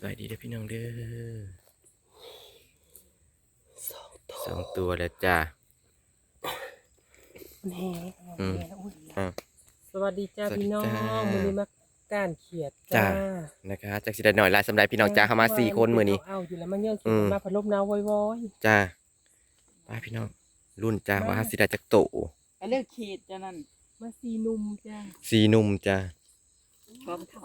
สวัสดีเด้อพี่น้องเด้อสองตัวสองตัวแล้วจ้าแหน่อืมแหน่อุ้ยอะ สวัสดีจ้าสวัสดีพี่น้องจ้ามือนี้มาก้านเขียดจ้า จ้า นะคะจากสิได้หน่อยหลายสำหรับพี่น้องจ้าเข้ามาสี่คนมือนี้ เอาอยู่แล้วมันเยอะอืขึ้นมมาพัดลมหนาววอยจ้าไปพี่น้อง รุ่นจ้าว่าสิได้จากโตอันเลือกขีดจ้ะนั่นๆมาซีนุ่มจ้าสีหนุ่มจ้าช่องเถา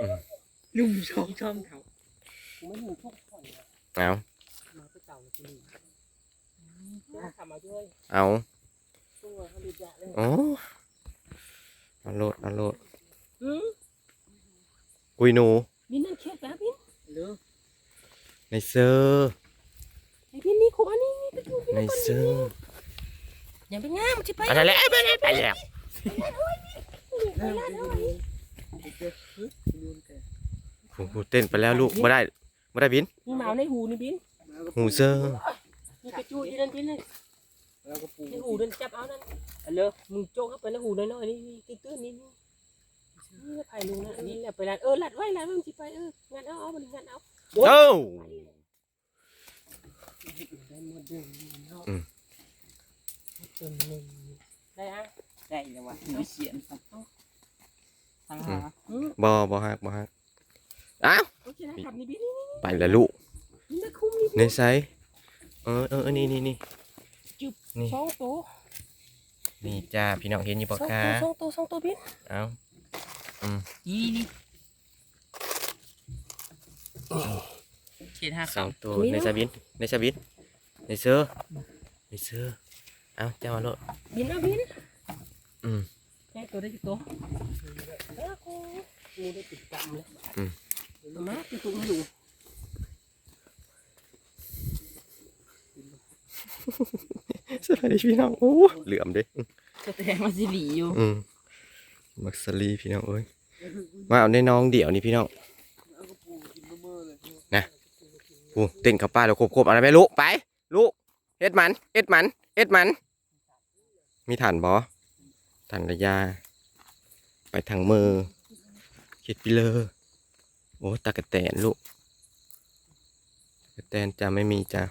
อืม นุ่มช่องช่องเถาไม่หนูทุกคนนะเอามาไปเก่าเลยคุณจ้าขับมาด้วยเอาตัวเขาดีจ้าเลยโอ้เอาโลดเอาโลดอืมกุยหนูบินนั่นเขียดนะบินหรือในเซอร์ไอบินนี่ขวานี่นี่ไปดูบินในเซอร์อย่าไปง่ามมันจะไปอันนั้นแหละไปแล้วไปแล้วไปแล้วเท่าไหร่ดูกันโอ้โหเต้นไปแล้วลูกไม่ได้ไม่ได้บินมีหมาในหูนี่บินหูเซอร์นี่ไปจูดอีนั่นบินเลยแล้วก็ปูในหูเดินจับเอานั่นอันเลือกมึงโจกเข้าไปในหูน้อยๆนี่นี่ตื้นๆนี่นี่นี่ไผ่ลุงนะอันนี้แหละไปรัดเออรัดไว้รัดไว้มันสิไปเอองานเอาเอามันงานเอาโอ้ได้หมดเดือนเนาะอืมจนหนึ่งได้อะได้แล้ววะไม่เขียนสักทางหาอืมบอบอฮักบอฮัก อ้าวโอเคนะขับนี่บินนี่ไปแล้วลูกนี่นะคุ้มนี่ในไซส์เออเออเออนี่นี่นี่จุบนี่สองตัวนี่จ้าพี่น้องเห็นอยู่สอปะงคะตัวสองตัวสองตัวบินเอานี่นี่เขียนห้าสองคำตัวในซาบินในซาบินในเซอร์ในเซอร์เอาเจ้ามาโลดบินเอาบินอืมแค่ตัวได้กี่ตัวเออกูกูได้ติดกรรมเลยอืม เอามาติดตัวมาอยู่สวัสดีพี่น้องโอ้เหลื่อมเด้แสดงว่าสิหลีอยู่อืมมักสลีพี่น้องเอ้ยมาเอาในน้องเดี่ยวนี่พี่น้องนะปูเต้นเข้าป้าแล้วควบๆเอาอะไรไหมลูกไปลูกเอ็ดมันเอ็ดมันเอ็ดมัน มีฐานบอฐานระยา ไปทางมือเข็ดไปเลย โอ้ตากระแตนลูกตากระแตนจะไม่มีจ้ะ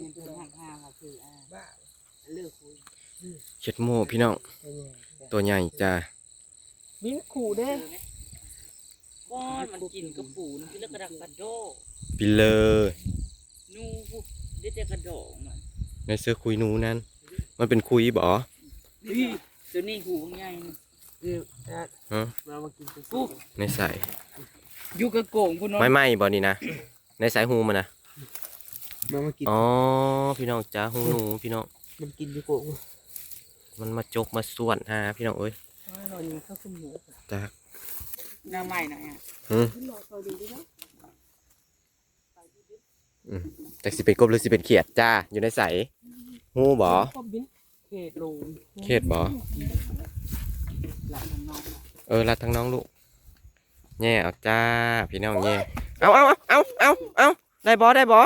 มันเป็นห้าห้าค่ะคืออ่าเลือกคุยเข็ดโม่พี่น้อง ตัวใหญ่จ้ะบินขู่เด้ก้อนมันกินกระปูนที่เลือกกระดักกระโดไปเลยนูผู้เด็ดแต่กระโดงมันในเสื้อคุยหนูนั้นมันเป็นคุยบอนี่ตัวนี้หูใหญ่ เอออะฮะมามากินตัวปุ๊บในใส่อยู่กระโกงพุ่นเนาะไม่ไหมบอนี่นะ ในสายหูมันนะมามากินอ๋อพี่น้องจ้าหูหนูพี่น้องมันกินยู่โกงมันมาจกมาส่วนหาพี่น้องเอ้ยเรายิงเข้าขึ้นหมูจ้าหน้าใหม่หน่อยอะอืมขึ้นรอเขาดูดิเนาะอืมแต่สิเป็นกบหรือสิเป็นเขียดจ้าอยู่ในใสหูบอเขตโลงเขียดบอ หลับทางนอกเออรัดทั้งน้องลูกแง่เอาจ้าพี่น้องแง่เอาเอาเอาเอาเอาได้บอได้บอ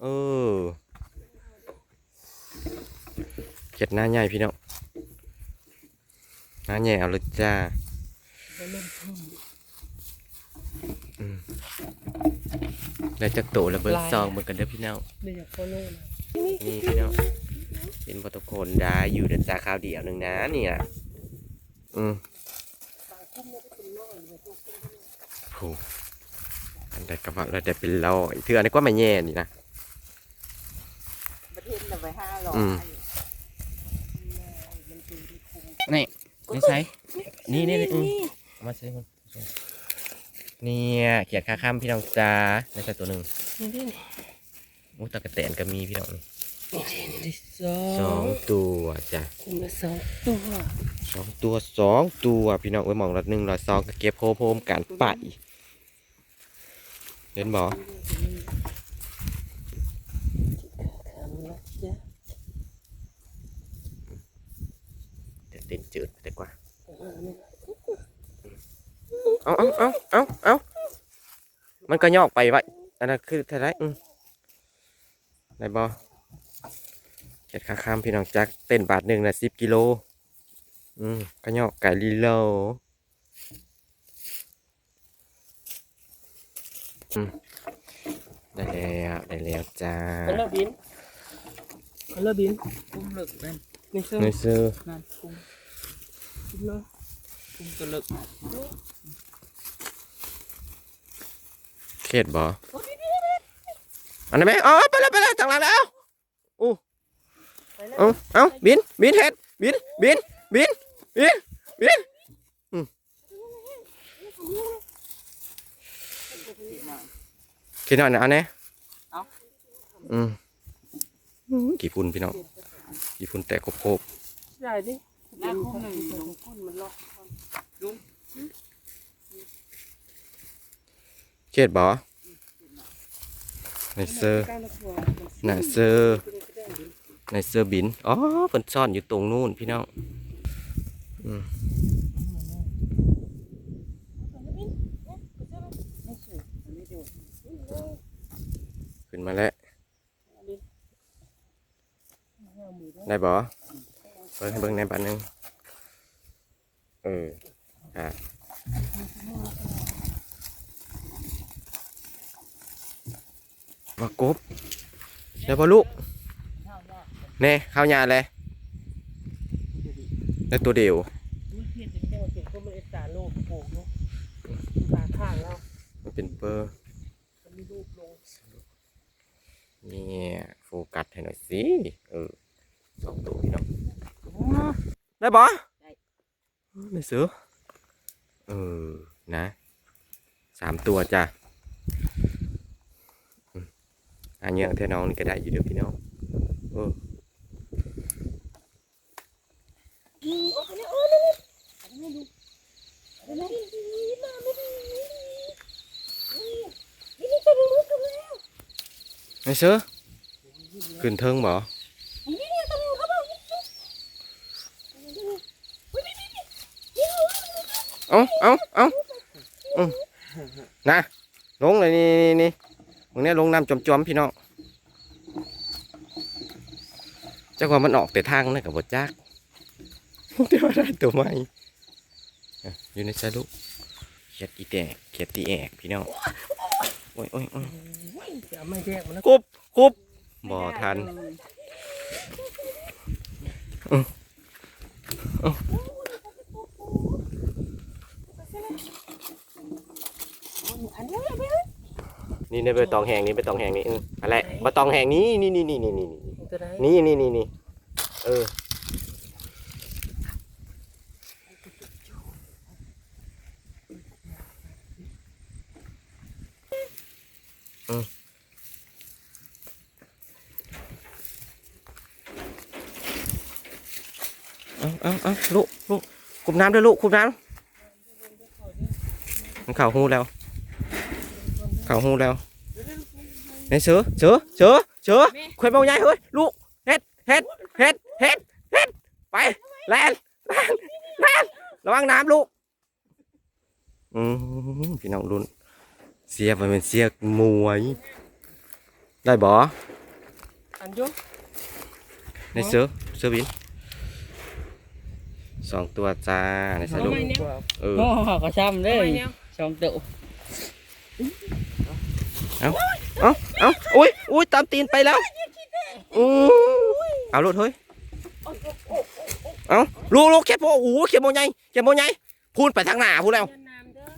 เออเขียดหน้าใหญ่พี่น้องหน้าแง่เอาเลยจ้าไปเล่นพึ่งได้จักโตแล้วเบิร์ซองเบิร์กันเด้อพี่น้องเลยอยากโคโน่นะนี่พี่น้องเห็นบทุกคนได้อยู่เดินจาข้าวเดียวหนึ่งนะเนี่ย อืมโหอันใดกระบะเราได้เป็นร้อยเถื่อนี่ก็ไม่แย่นี่นะประเทศละไปห้าร้อยอืมนี่นี่ใช่นี่นี่นี่อืมเอามาใช้คนเนี่ยเขียดคาค่ำพี่น้องจ้าในใส่ตัวหนึ่งนี่นี่มุตะกะแตนก็มีพี่น้องนี่ นี่นี่สอสองงตัวจ้ะคุมละสองตัวสองตัวสองตัวพี่น้องไว้ยหมองละหนึ่งละสองก็เก็บโพโพมกันไปเห็นบ่ทำละจ้ะเดี๋ยวเต้นจืดไปดีกว่า เอาเอาเอาเอาเอามันก็ยอกไปไว้อันนั้นคือเท่าไรอืมได้บ่เจ็ ดขาข้ามพี่น้องจักเต้นบาทหนึ่งนะสิบกิโล อืมกระยอกไก่ลีโลอืมได้แล้วได้แล้วจ้าคันเลอร์บินคันเลอร์บินกุ้งเลิกนั่นนี่เสื้อในซื้อนั่นกุ้งเนาะกุ้งก็เลิกเขตบ่อันนั้นไหมอ๋อไปแล้วไปแล้วจังหลังแล้วอู้ไปแล้ว เอาเอาบินบินเฮ็ดบินบินบินบินบินอืมคิดหน่อยนะเอาเนี่ยอืมกี่พุ่นพี่น้องกี่พุ่นแต่โคบใหญ่ดิหน้ากุ้งหนึ่งลงก้นมันล็อกๆเขตบ่ในเซอร์ในเซอร์ ในเซอร์บิน อ๋อเพิ่นซ่อนอยู่ตรงนู้นพี่น้องขึ้นมาแล้ว ได้บ่เบิ่งให้เบิ่งในบัตรหนึง เอออะมากบได้บ่ลูก เน่ข้าวยาเลยได้ตัวเดียวมันเป็นเปอร์นี่โฟกัสให้หน่อยสิเออสองตัวพี่น้องได้บ่ได้เสือเออนะสามตัวจ้ะอันเนี้ยเท่าน้องนี่ก็ได้อยู่เด้อพี่น้องเออ ไอ้เสือขึ้นเทิงบ่เอาเอาเอาอนะลงเลยนี่นี่นี่มึงนี่ยลงน้ำจอมๆพี่น้องเจ้าความมันออกแต่ทางนั่นกับบจักเดี๋ยวได้ตัวใหม่อะอยู่ในสะลุเขียดอีแตกเขียดตีแอกพี่น้องโอ้ยโอ้ยโอ้ยจะไม่แยกมันแล้วกุบกุบบ่ทันนี่ในใบตองแหงนี่ใบตองแหงนี่เอออะไรใบตองแหงนี้นี่นี่นี่นี่นี่ ตัวไหนนี่นี่นี่นี่เอออืมเอาเอาเอาลูกลูกคุมน้ำด้วยลูกคุมน้ำมันเข่าหูแล้ว เข่าหูแล้ว ไอ้เสือเสือเสือเสือควยเบาใหญ่เฮ้ยลูกเฮ็ดเฮ็ดเฮ็ดเฮ็ดเฮ็ดไปแลนแลนแลนระวังน้ำลูกอืมพี่น้องรุ่นเสียไปเป็นเสียมวยได้บ่อันยุ่งในเสือเสือบินสองตัวจ้าในสะดุกเออโอ้ก็ช้ำเลทำไมยเนี่ยสองตัว เอาเอาเอาอุ้ยอุ้ยตามตีนไปแล้วอู้เอาลูกเฮ้ยเอาลูกลูกเข็บโอ้เข็บโมใหญ่เข็บโมใหญ่พูดไปทางหน้าพูดแล้วเดินน้ำเด้อ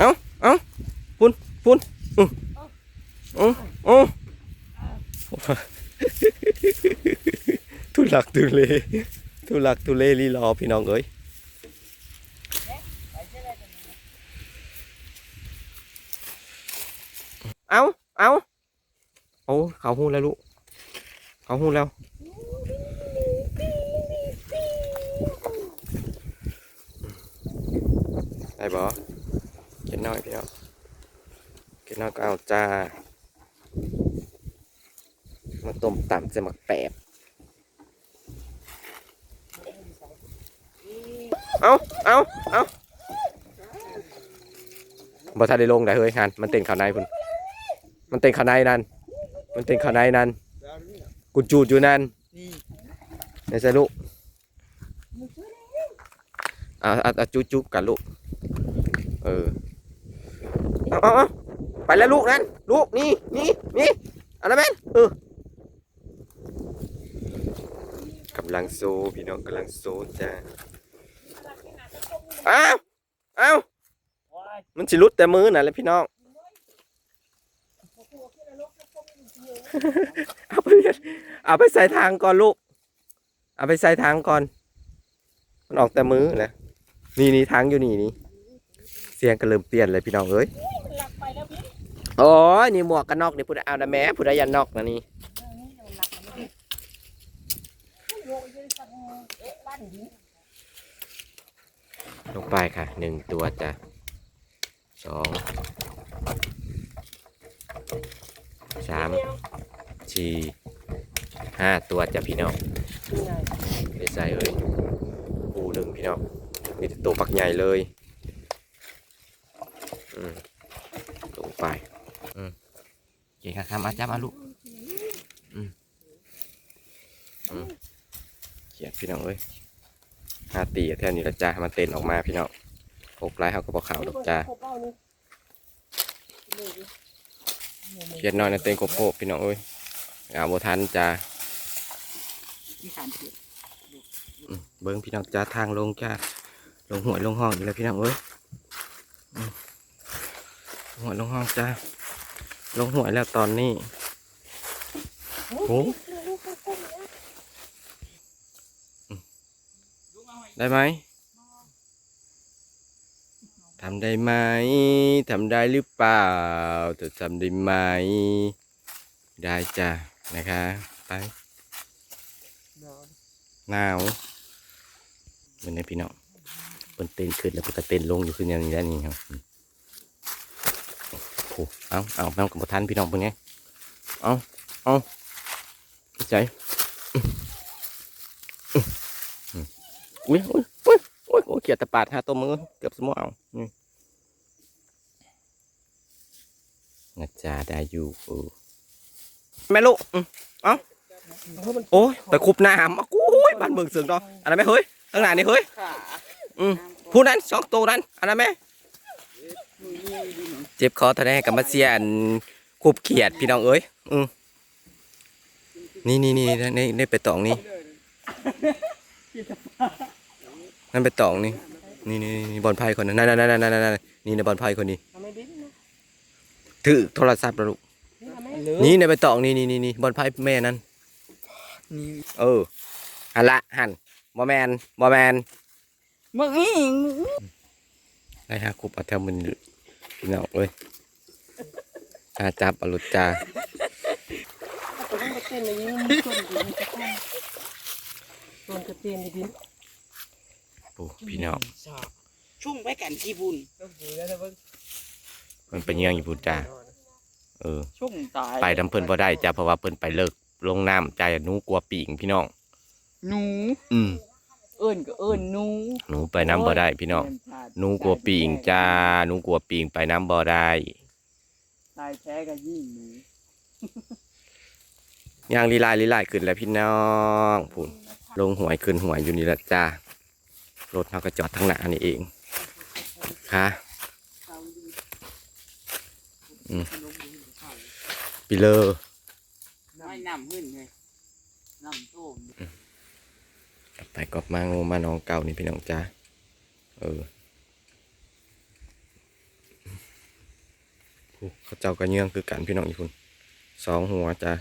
อืออือทุลักทุเลทุลักทุเลลีรอพี่น้องเอ้ย เอาเอาโอ้เขาหูแล้วลูกเขาหูแล้ว ได้บ่เก็นน้อยพี่น้องเก็นน้อยก็เอาจ้า มาต้มต่ำจะหมักแปบเอาเอาเอาบ่ทันได้ลงได้เฮ้ยฮันมันเต้นข้างในพุ่น มันเต้นข้างในนั่น มันเต้นข้างในนั่น กุญจูดอยู่นั่นนี่ในใส่ลูกเอาอาเอาจุ๊จุ๊กันลูก เออเอาเอไปแล้วลูกนั่น ลูกนี่นี่นี่อะไรแม่นเออกำลังโซพี่น้องกำลังโซจ้าอ้าวอ้าวมันสิหลุดแต่มือน่ะแหละพี่น้อง เอาไปเอาไปใส่ทางก่อนลูก เอาไปใส่ทางก่อน มันออกแต่มือแหละนี่นี่ทางอยู่นี่นี่เสียงก็เริ่มเปลี่ยนเลยพี่น้องเอ้ยโอ้ยนี่หมวกกันนอกนี่พูดเอานะแม่พูดยันนอกนะนี่ลงไปค่ะหนึ่งตัวจ้ะสองสาม สี่ห้าตัวจ้ะพี่น้องไม่ใส่เอ้ยปูหนึ่งพี่น้องมีแต่ตัวปักใหญ่เลยอืมลงไปเคค่ะครับมาจับมาลูกอืมอืมเขียดพี่น้องเอ้ยห้าตีแถวนี้ละจ้ามันเต้นออกมาพี่น้องหกไล่เขาก็บอกขาวดอกจ้าเขียดน้อยในะเต้นโกโก้พี่น้องเอ้ย เอาโบทันจ้าที่สามสิบอืมเบิ้งพี่น้องจ้าทางลงจ้าลงหัวยลงห้องอีกแล้วพี่น้องเอ้ยอืมลงหัวยลงห้องจ้าลงหัวยแล้วตอนนี้โอ้ได้ไหมทำได้ไหมทำได้หรือเปล่าจะทำได้ไหม ได้จ้า นะคะ ไป หนาวเป็นไงพี่น้องเปินเต้นขึ้นแล้วเปินก็เต้นลงอยู่ขึ้นอย่างนี้แล้วนี่ครับอืมโอ้โหเอาเอาแม่งกับทันพี่น้องเป็นไงเอาเอาใจอื้ออื้ออืมอุ้ยอุ้ยอุ้ยอุ้ยโอ้ยเขียดตะปาดหาตัวมือเกือบสมองเอานี่นะจ๊ะได้อยู่เออ แม่ลูกอืมโอ้ยไปคุบน้ำอะกูยบ้านเมืองเสืองดอกอันนั้นไหมเฮ้ยข้างหน้านี่เฮ้ยอืมผู้นั้นสองตัวนั้นอันนั้นไหมเจ็บคอทะเลกับมาเสียนคุบเขียดพี่น้องเอ้ยอืมนี่นี่นี่นี่นี่ไปตองนี่นั่นไปตองนี่นี่นี่นี่บอลไพ่คนนั้นนั่นนั่นนั่นนั่นนั่นนี่ในบอลไพ่คนนี้ถือโทรศัพท์ล้วลูก นี่ทำไมนี่ในไปตองนี่นี่นี่นี่บอลไพ่แม่นั่นนี่เออหันละหันบอแมนบอแมนมึงอีงได้ฮะคุบเอาแถวมันพี่น้องเอ้ยจ้าจับเอาหลุดจ้าตัวต้องเต้นเลยยิ่งมีส่วนดีมันจะต้องส่วนจะเต้นเลยดิ้นปูพี่น้องสอบชุ่มไว้กันที่บุญต้องดีแล้วนะเพิ่งมันเป็นเยื่องอยู่พูดจ้า เออชุ่มตายไปน้ำเพิ่นบ่ได้จ้าเพราะว่าเพิ่นไปเลิกลงน้ำใจหนูกลัวปีงพี่น้อง หนู อืมเอิ้นก็เอิ้นหนู หนูไปน้ำบ่ได้พี่น้อง หนูกลัวปีงจ้า หนูกลัวปีงไปน้ำบ่ได้ ตายแท้ก็ยิ่งหนูย่างลีลายลีลายขึ้นแล้วพี่น้องพูนลงหวยขึ้นหวยอยู่นี่ละจ้ารถเขาก็จอดทางหน้านี่เองค่ะอืม ปีเลอไม่น้ำขึ้นเลยน้ำท่วมกลับไปกลับมางูมาน้องเก่านี่พี่น้องจ้าเออโอ้เขาเจ้ากันเยื่องคือกันพี่น้องอีกคนสองหัวจ้า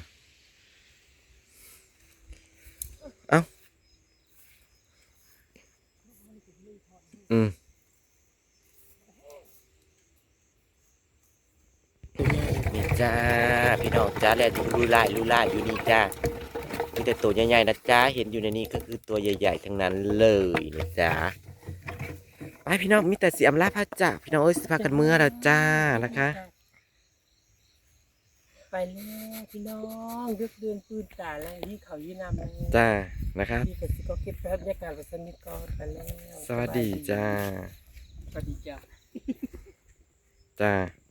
เอ้าอืม จ้า พี่น้องจ้าแลดูลุยลายลุยลายอยู่นี่จ้ามีแต่ตัวใหญ่ๆนะจ๊ะเห็นอยู่ในนี้ก็คือตัวใหญ่ ๆ ทั้งนั้นเลยนะจ๊ะไปพี่น้องมีแต่เสียมลาพระจากพี่น้องเอ้ยสิพากันเมื่อแล้วจ้านะคะ ไปแล้วพี่น้องยึกเดินปืนตาแล้วยี่เขายี่นำเลยจ้านะครับพี่กับสิก็เก็บภาพบรรยากาศไว้สักนิดก่อนไปแล้วสวัสดีจ้าสวัสดีจ้าจ้า